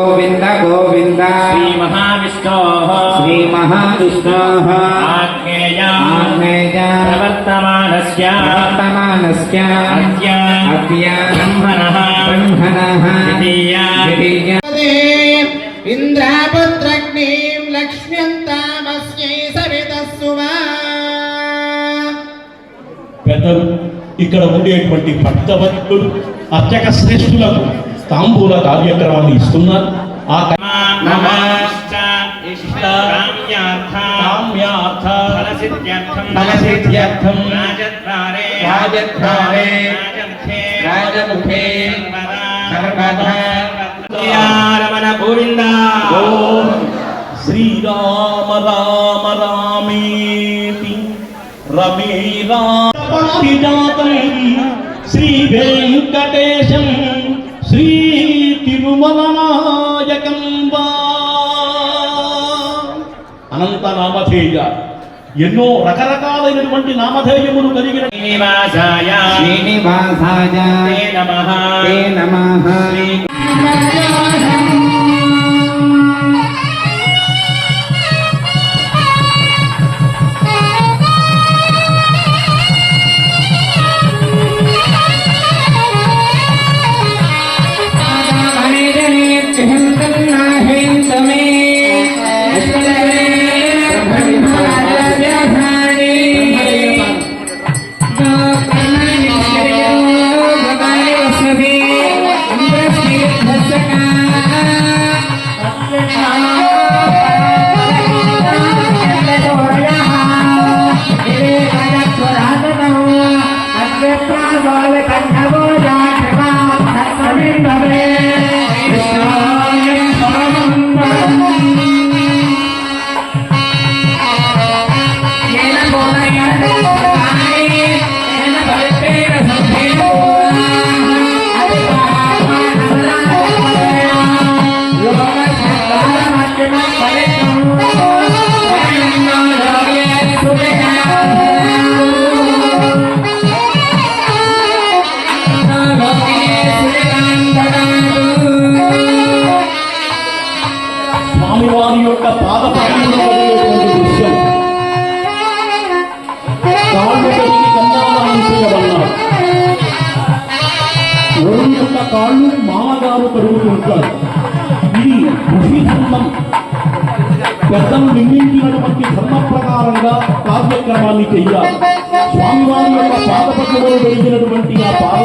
గోవింద గోవింద. శ్రీ మహావిష్ణో శ్రీ మహావిష్ణో ఆగ్నేయ. ప్రవర్తమానస్య. పెద్దలు ఇక్కడ ఉండేటువంటి భక్తవత్తులు అత్యక శ్రేష్ఠులకు తాంబూల కార్యక్రమాన్ని ఇస్తున్నారు. ఆ శ్రీరామ రామ రామేతి రమే రామ శ్రీ వెంకటేశం శ్రీ తిరుమలనాయకం వా అనంత నామధేయ ఎన్నో రకరకాలైనటువంటి నామధేయములు కలిగిన శ్రీనివాసాయ. శ్రీనివాసాయ. నమః. నమః. పాద దృశ్యం కాళ్ళు కడిగి కన్యాదానం చేయమన్నారు యొక్క కాళ్ళు మామగారు కడుగుతుంటారు ఇది ఋషి ధర్మం పెద్దలు నిర్మించినటువంటి ధర్మ ప్రకారంగా కార్యక్రమాన్ని చెయ్యాలి స్వామివారి యొక్క పాద పద్మములు ఆ పాద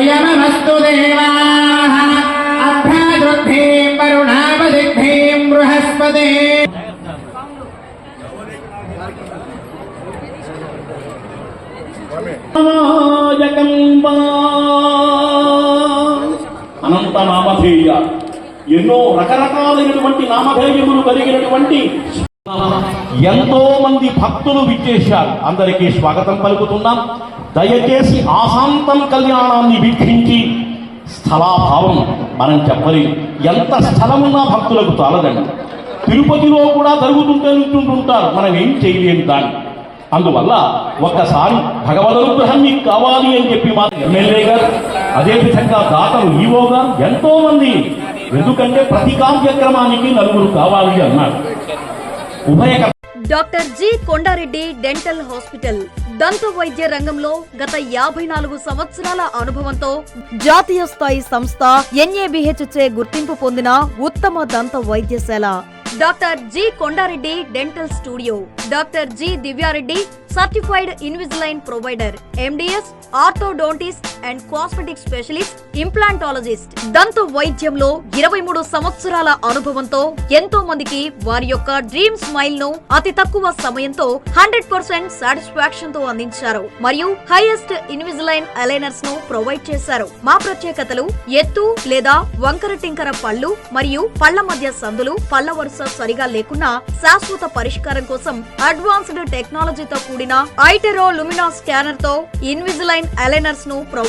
సుయమస్తు దేవాః అభ్యాదృద్ధిం వరుణాపదిగ్ధిం బృహస్పతే నాయకం వా. అనంత నామధేయ ఎన్నో రకరకాలైనటువంటి నామధేయములు కలిగినటువంటి ఎంతో మంది భక్తులు విచ్చేశారు. అందరికీ స్వాగతం పలుకుతున్నాం. దయచేసి ఆశాంతం కళ్యాణాన్ని వీక్షించి స్థలాభావం మనం చెప్పలేదు ఎంత స్థలమున్నా భక్తులకు చాలదండి. తిరుపతిలో కూడా జరుగుతుంటే ఉంటుంటారు మనం ఏం చేయలేము దాన్ని. అందువల్ల ఒక్కసారి భగవద్ అనుగ్రహం మీకు కావాలి అని చెప్పి మా ఎమ్మెల్యే గారు అదేవిధంగా దాతలు ఈవో గారు ఎంతో మంది ఎందుకంటే ప్రతి కార్యక్రమానికి నలుగురు కావాలి అన్నారు. ఉభయ doctor G Kondareddy dental hospital దంత వైద్య రంగంలో గత యాభై నాలుగు సంవత్సరాల అనుభవంతో జాతీయ స్థాయి సంస్థ ఎన్ఏబిహెచ్చే గుర్తింపు పొందిన ఉత్తమ దంత వైద్యశాల. Doctor G Kondareddy dental studio doctor G Divyareddy certified Invisalign provider MDS orthodontist and cosmetic specialist implantologist దంత వైద్యంలో ఇరవై మూడు సంవత్సరాల అనుభవంతో ఎంతో మందికి వారి యొక్క డ్రీమ్ స్మైల్ను అతి తక్కువ సమయంతో హండ్రెడ్ పర్సెంట్ సాటిస్ఫాక్షన్తో అందించారు. మరియు హైయెస్ట్ ఇన్విజిలైన్ అలైనర్స్ను ప్రొవైడ్ చేశారు. మా ప్రత్యేకతలు ఎత్తు లేదా వంకర టింకర పళ్ళు మరియు పళ్ళ మధ్య సందులు పళ్ళ వరుస సరిగా లేకున్నా శాశ్వత పరిష్కారం కోసం అడ్వాన్స్డ్ టెక్నాలజీతో కూడిన ఐటెరో లుమినా స్కానర్తో ఇన్విజిలైన్ అలైనర్స్ను ప్రొవైడ్